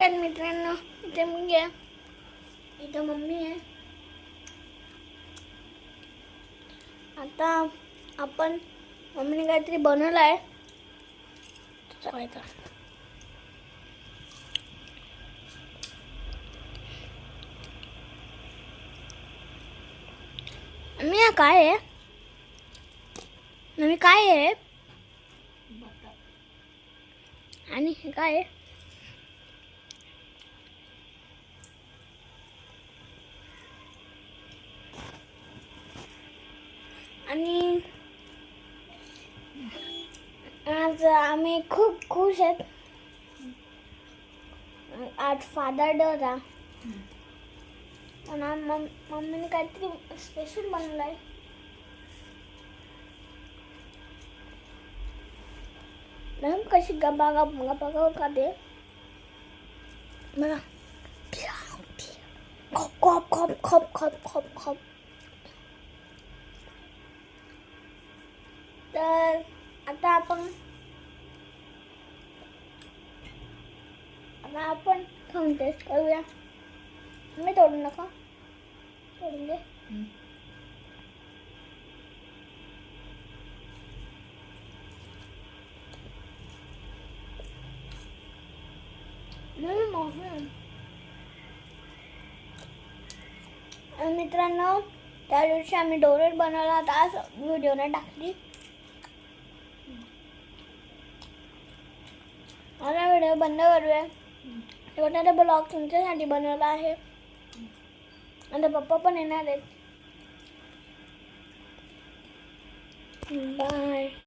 तर मित्रांनो इथे मग आहे इथं मम्मी आहे आता आपण मम्मीने काहीतरी बनवलं आहे मी हा काय आहे मम्मी काय आहे आणि हे काय आहे आणि आज आम्ही खूप खुश आहेत. आज फादर डोरा पण मम्मीने काहीतरी स्पेशल बनवलं आहे मॅम कशी गबा गप गबा गप खाते मला खप खप खप खप खप खप खप तर आता आपण आता आपण खाऊन टेस्ट करूया. मी तोडू नका तोडून दे. मित्रांनो त्या दिवशी आम्ही डोरेट बनवला होता. आज व्हिडिओने टाकली. आता व्हिडिओ बंद करूया. छोटा ब्लॉग तुमच्यासाठी बनवला आहे. आता पप्पा पण येणार आहेत. बाय